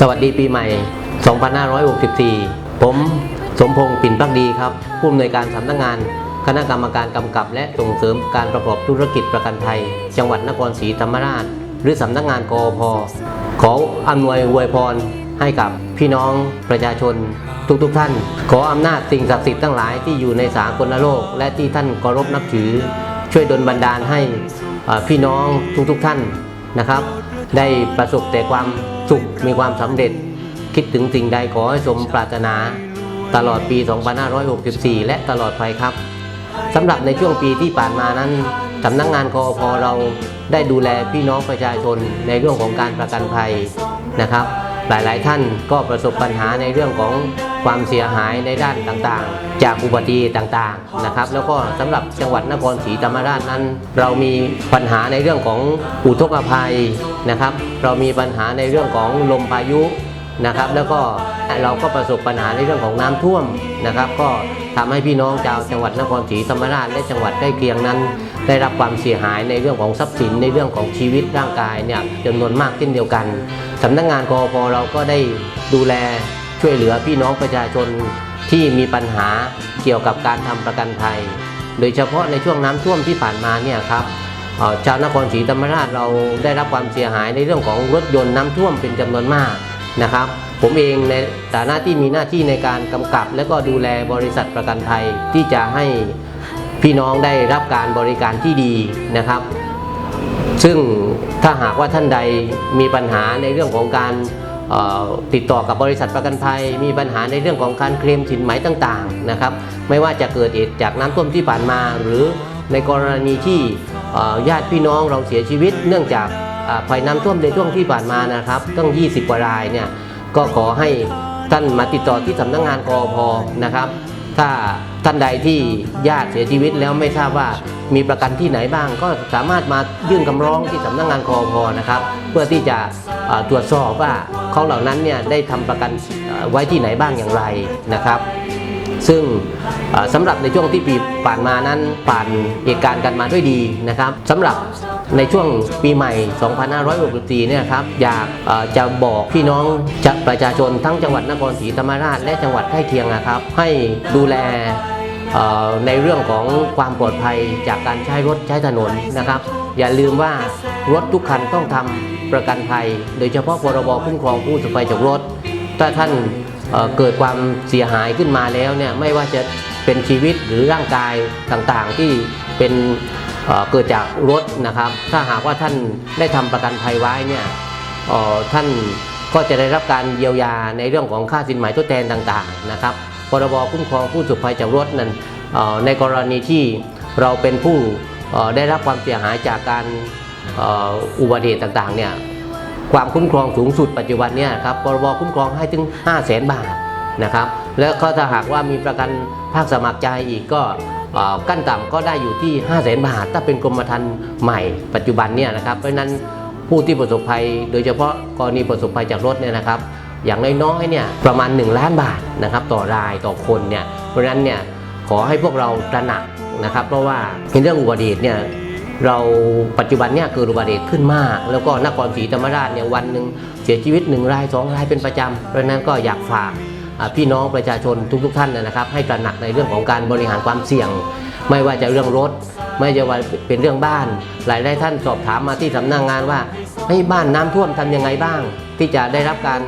สวัสดีปีใหม่ 2564 ผมสมพงษ์ปิ่นพักดีครับ ผู้อำนวยการสำนักงาน คณะกรรมการกำกับ และส่งเสริมการประกอบธุรกิจประกันภัย จังหวัดนครศรีธรรมราช หรือสำนักงานกอพขออำนวยอวยพรให้กับพี่น้องประชาชน ทุกๆทท่าน ขออำนาจสิ่งศักดิ์สิทธิ์ทั้งหลายที่อยู่ในสากลโลก และที่ท่านเคารพนับถือ ช่วยดลบันดาลให้พี่น้องทุกๆท่านนะครับ ได้ประสบแต่ความ สุขมีความสำเร็จ คิดถึงสิ่งใดขอให้สมปรารถนา ตลอดปี 2564 และตลอดไปครับสำหรับในช่วงปีที่ผ่านมานั้นสำนักงงานกอพเราได้ดูแลพี่น้องประชาชนในเรื่องของการประกันภัยนะครับ หลายๆท่านก็ประสบปัญหาในเรื่องของ ความเสียหายในด้านต่างๆ จากอุบัติเหตุต่างๆนะครับ แล้วก็สำหรับจังหวัดนครศรีธรรมราชนั้น เรามีปัญหาในเรื่องของอุทกภัยนะครับ เรามีปัญหาในเรื่องของลมพายุนะครับ แล้วก็เราก็ประสบปัญหาในเรื่องของน้ำท่วมนะครับ ก็ทำให้พี่น้องชาวจังหวัดนครศรีธรรมราชและจังหวัดใกล้เคียงนั้น ได้รับความเสียหายในเรื่องของทรัพย์สินในเรื่องของชีวิตร่างกายเนี่ยจำนวนมากเช่นเดียวกันสำนักงานกอพเราก็ได้ดูแล ช่วยเหลือพี่น้องประชาชนที่มีปัญหาเกี่ยวกับการทำประกันภัย โดยเฉพาะในช่วงน้ำท่วมที่ผ่านมาเนี่ยครับชาวนครศรีธรรมราชเราได้รับความเสียหายในเรื่องของรถยนต์น้ำท่วมเป็นจำนวนมากนะครับ ผมเองในฐานะที่มีหน้าที่ในการกำกับ และก็ดูแลบริษัทประกันภัยที่จะให้พี่น้องได้รับการบริการที่ดีนะครับ ซึ่งถ้าหากว่าท่านใดมีปัญหาในเรื่องของการ ติดต่อกับบริษัทประกันภัย มีปัญหาในเรื่องของการเคลมสินไหมต่างๆนะครับไม่ว่าจะเกิดเหตุจากน้ำท่วมที่ผ่านมา หรือในกรณีที่ญาติพี่น้องเราเสียชีวิต เนื่องจากภัยน้ำท่วมในช่วงที่ผ่านมานะครับตั้ง 20กว่ารายเนี่ยก็ขอให้ท่านมาติดต่อที่สำนักงานกอพนะครับ ถ้า ท่านใดที่ญาติเสียชีวิตแล้วไม่ทราบว่ามีประกันที่ไหนบ้าง ก็สามารถมายื่นคำร้องที่สำนักงานคอพนะครับ เพื่อที่จะตรวจสอบว่าเขาเหล่านั้นเนี่ยได้ทำประกันไว้ที่ไหนบ้างอย่างไรนะครับ ซึ่งเอ่อสำหรับในช่วงที่ปีผ่านมานั้นผ่านเหตุการณ์กันมาด้วยดีนะครับสำหรับในช่วงปีใหม่ 2564 เนี่ยครับอยากจะบอกพี่น้องจะประชาชนทั้งจังหวัดนครศรีธรรมราช และจังหวัดใกล้เคียงนะครับ ให้ดูแลในเรื่องของความปลอดภัยจากการใช้รถใช้ถนนนะครับ อย่าลืมว่ารถทุกคันต้องทำประกันภัย โดยเฉพาะพรบคุ้มครองผู้ประสบภัยจากรถ ถ้าท่าน เเกิดความเสียหายขึ้นมาแล้วเนี่ยไม่ว่าจะเป็นชีวิตหรือร่างกายต่างๆที่เป็นเเกิดจากรถนะครับ ถ้าหากว่าท่านได้ทำประกันภัยไว้เนี่ยท่านก็จะได้รับการเยียวยาในเรื่องของค่าสินไหมทดแทนต่างๆนะครับ พรบคุ้มครองผู้สบภัยจากรถนั้นในกรณีที่เราเป็นผู้ได้รับความเสียหายจากการอุบัติเหตุต่างๆเนี่ย ความคุ้มครองสูงสุดปัจจุบันเนี่ยครับพรบคุ้มครองให้ถึง 5 0 0แสนบาทนะครับแล้วก็ถ้าหากว่ามีประกันภาคสมัครใจอีกก็เอ่อขั้นต่ำก็ได้อยู่ที่ 5 0 0แสนบาท ถ้าเป็นกรมธรรม์ใหม่ปัจจุบันเนี่ยนะครับเพราะนั้นผู้ที่ประสบภัย โดยเฉพาะกรณีประสบภัยจากรถเนี่ยนะครับ อย่างน้อยๆเนี่ยประมาณ 1 ล้านบาทนะครับต่อรายต่อคนเนี่ยเพราะฉะนั้นเนี่ยขอให้พวกเราตระหนักนะครับ เพราะว่าในเรื่องอุบัติเหตุเนี่ย เราปัจจุบันเนี่ยเกิดอุบัติเหตุขึ้นมาก แล้วก็นครศรีธรรมราชเนี่ยวันหนึ่งเสียชีวิตหนึ่งรายสองรายเป็นประจำเพราะนั้นก็อยากฝากพี่น้องประชาชนทุกๆท่านนะครับ ให้ตระหนักในเรื่องของการบริหารความเสี่ยง ไม่ว่าจะเรื่องรถ ไม่ว่าจะว่าเป็นเรื่องบ้าน หลายหลายท่านสอบถามมาที่สำนักงานว่าให้บ้านน้ำท่วมทำยังไงบ้าง ที่จะได้รับการ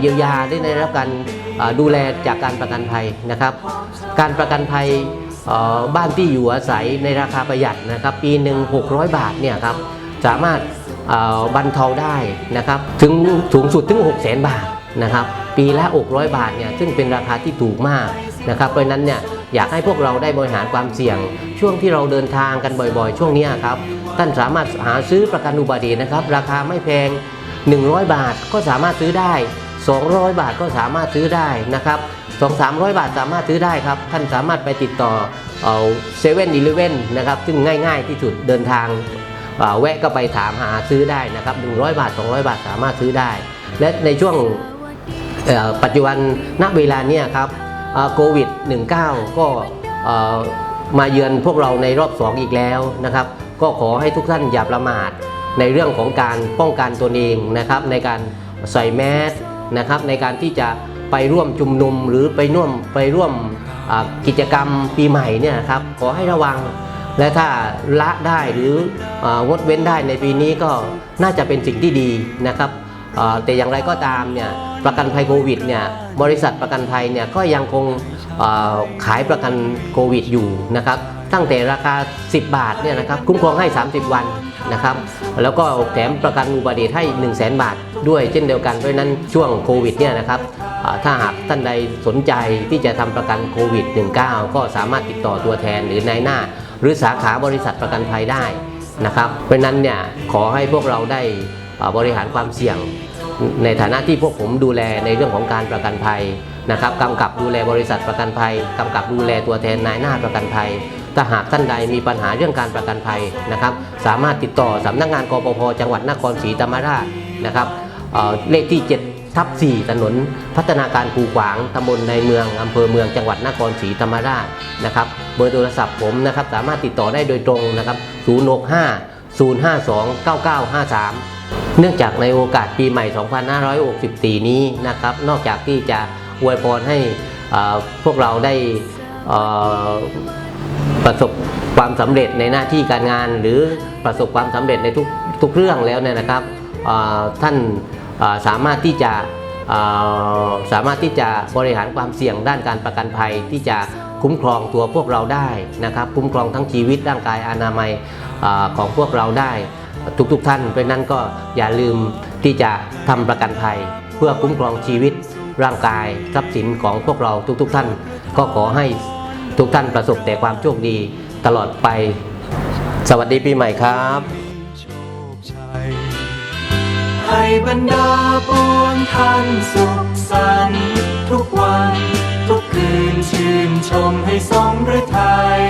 เยียวยาได้ได้รับการดูแลจากการประกันภัยนะครับ การประกันภัย บ้านที่อยู่อาศัยในราคาประหยัดนะครับปีหนึ่ง600 บาทเนี่ยครับสามารถบรรเทาได้นะครับถึงสูงสุดถึง 6 0 0 0 0 0 บาทนะครับปีละ 600 บาทเนี่ยซึ่งเป็นราคาที่ถูกมากนะครับเพราะนั้นเนี่ยอยากให้พวกเราได้บริหารความเสี่ยง ช่วงที่เราเดินทางกันบ่อยๆ ช่วงนี้ครับท่านสามารถหาซื้อประกันอุบัติเหตุนะครับ ราคาไม่แพง 100 บาทก็สามารถซื้อได้ 200 บาทก็สามารถซื้อได้นะครับ 2 300 บาทสามารถซื้อได้ครับ ท่านสามารถไปติดต่อเซเว่นอีเลเว่นนะครับ ซึ่งง่าย ๆ ที่สุดเดินทางแวะก็ไปถามหาซื้อได้นะครับ 100 บาท 200 บาทสามารถซื้อได้ และในช่วงปัจจุบันณเวลาเนี้ยครับโควิด -19 ก็เอ่อมาเยือนพวกเราในรอบ 2 อีกแล้วนะครับ ก็ขอให้ทุกท่านอย่าประมาทในเรื่องของการป้องกันตนเองนะครับ ในการใส่แมสนะครับในการที่จะ ไปร่วมชุมนุมหรือไปร่วมไปร่วมกิจกรรมปีใหม่เนี่ยครับขอให้ระวัง และถ้าละได้หรืองดเว้นได้ในปีนี้ก็น่าจะเป็นสิ่งที่ดีนะครับแต่อย่างไรก็ตามเนี่ยประกันภัยโควิดเนี่ยบริษัทประกันภัยเนี่ยก็ยังคงขายประกันโควิดอยู่นะครับตั้งแต่ราคา 10 บาทเนี่ยนะครับคุ้มครองให้ 30 วันนะครับแล้วก็แถมประกันอุบัติเหตุให้ 1 0 0 0 0แบาทด้วยเช่นเดียวกันเพราะนั้นช่วงโควิดเนี่ยนะครับ ถ้าหากท่านใดสนใจที่จะทำประกันโควิด -19 ก็สามารถติดต่อตัวแทนหรือนายหน้า หรือสาขาบริษัทประกันภัยได้นะครับ เพราะนั้นเนี่ยขอให้พวกเราได้บริหารความเสี่ยง ในฐานะที่พวกผมดูแลในเรื่องของการประกันภัยนะครับกำกับดูแลบริษัทประกันภัยกำกับดูแลตัวแทนนายหน้าประกันภัยถ้าหากท่านใดมีปัญหาเรื่องการประกันภัยนะครับ สามารถติดต่อสำนักงานกปภจังหวัดนครศรีธรรมราชนะครับเเลขที่ 7 ทับ 4 ถนนพัฒนาการคูขวางตำบลในเมืองอำเภอเมืองจังหวัดนครศรีธรรมราชนะครับเบอร์โทรศัพท์ผมนะครับสามารถติดต่อได้โดยตรงนะครับ 065 052 9953 เนื่องจากในโอกาสปีใหม่ 2564 นี้นะครับ นอกจากที่จะอวยพรให้พวกเราได้ประสบความสำเร็จในหน้าที่การงาน หรือประสบความสำเร็จในทุกทุกเรื่องแล้วเนี่ยนะครับท่าน สามารถที่จะสามารถที่จะบริหารความเสี่ยงด้านการประกันภัยที่จะคุ้มครองตัวพวกเราได้นะครับ คุ้มครองทั้งชีวิตร่างกายอนามัยอของพวกเราได้ทุกๆท่าน เพราะนั้นก็อย่าลืมที่จะทำประกันภัย เพื่อคุ้มครองชีวิตร่างกายทรัพย์สินของพวกเราทุก ๆ ท่าน ก็ขอให้ทุกท่านประสบแต่ความโชคดีตลอดไป สวัสดีปีใหม่ครับ ให้บรรดาปวงท่านสุขสันต์ทุกวัน ทุกคืนชื่นชมให้สมฤทัย